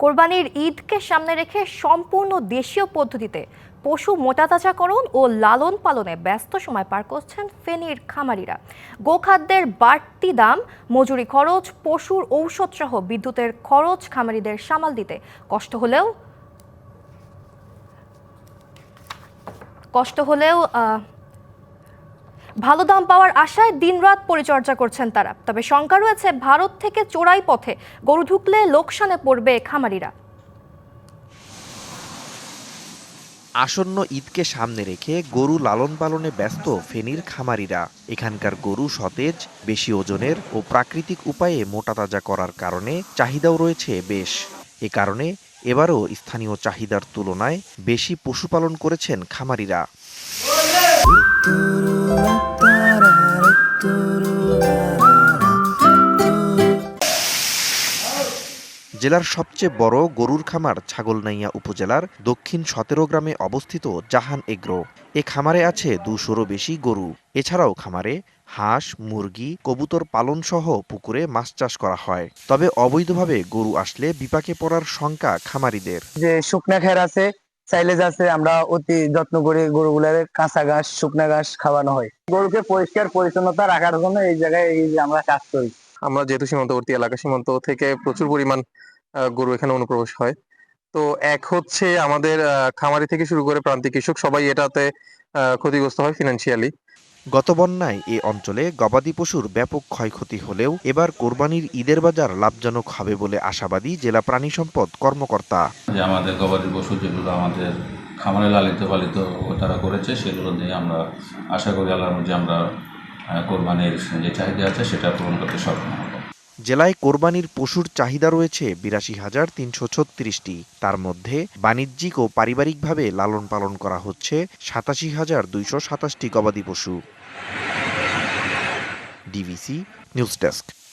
কোরবানির ঈদকে সামনে রেখে সম্পূর্ণ দেশীয় পদ্ধতিতে পশু মোটাতাজাকরণ ও লালন পালনে ব্যস্ত সময় পার করছেন ফেনীর খামারিরা। গোখাদ্যের বাড়তি দাম, মজুরি খরচ, পশুর ঔষধ সহ বিদ্যুতের খরচ খামারিদের সামাল দিতে কষ্ট হলেও কষ্ট হলেও ভালো দাম পাওয়ার আশায় দিনরাত পরিচর্যা করছেন তারা। তবে শঙ্কা রয়েছে ভারত থেকে চোরাই পথে গরু ঢুকলে লোকসানে পড়বে খামারিরা। আসন্ন ঈদকে সামনে রেখে গরু লালন পালনে ব্যস্ত ফেনীর খামারিরা। এখানকার গরু সতেজ বেশি ওজনের ও প্রাকৃতিক উপায়ে মোটা তাজা করার কারণে চাহিদাও রয়েছে বেশ। এ কারণে এবারও স্থানীয় চাহিদার তুলনায় বেশি পশুপালন করেছেন খামারিরা। জেলার সবচেয়ে বড় গরুর খামার ছাগলনাইয়া উপজেলার দক্ষিণ সতেরো গ্রামে অবস্থিত জাহান এগ্রো। এ খামারে আছে দুশোরও বেশি গরু। এছাড়াও খামারে হাঁস, মুরগি, কবুতর পালন সহ পুকুরে মাছ চাষ করা হয়। তবে অবৈধভাবে গরু আসলে বিপাকে পড়ার শঙ্কা খামারিদের। যে শুকনা খের আছে সাইলেজ যাচ্ছে আমরা অতি যত্ন করে গরুগুলার কাঁচা ঘাস, শুকনা ঘাস খাওয়ানো হয়। গরুকে পরিষ্কার পরিচ্ছন্নতা রাখার জন্য এই জায়গায় এই যে আমরা কাজ করি। আমরা যেহেতু সীমান্তবর্তী এলাকা, সীমান্ত থেকে প্রচুর পরিমাণ গরু এখানে অনুপ্রবেশ হয়। তো এক হচ্ছে আমাদের খামারি থেকে শুরু করে প্রান্তিক কৃষক সবাই এটাতে ক্ষতিগ্রস্ত হয় ফিনান্সিয়ালি গত বন্যায় এ অঞ্চলে গবাদি পশুর ব্যাপক ক্ষয়ক্ষতি হলেও এবার কোরবানির ঈদের বাজার লাভজনক হবে বলে আশাবাদী জেলা প্রাণী সম্পদ কর্মকর্তা। যে আমাদের গবাদি পশু যেগুলো আমাদের খামারে লালিত পালিত তারা করেছে, সেগুলো নিয়ে আমরা আশা করি আল্লাহর যে আমরা কোরবানির যে চাহিদা আছে সেটা পূরণ করতে সক্ষম জেলায় কোরবানির পশুর চাহিদা রয়েছে বিরাশি হাজার তিনশো ছত্রিশটি। তার মধ্যে বাণিজ্যিক ও পারিবারিকভাবে লালন পালন করা হচ্ছে সাতাশি হাজার দুইশো সাতাশটি গবাদি পশু। DBC news desk.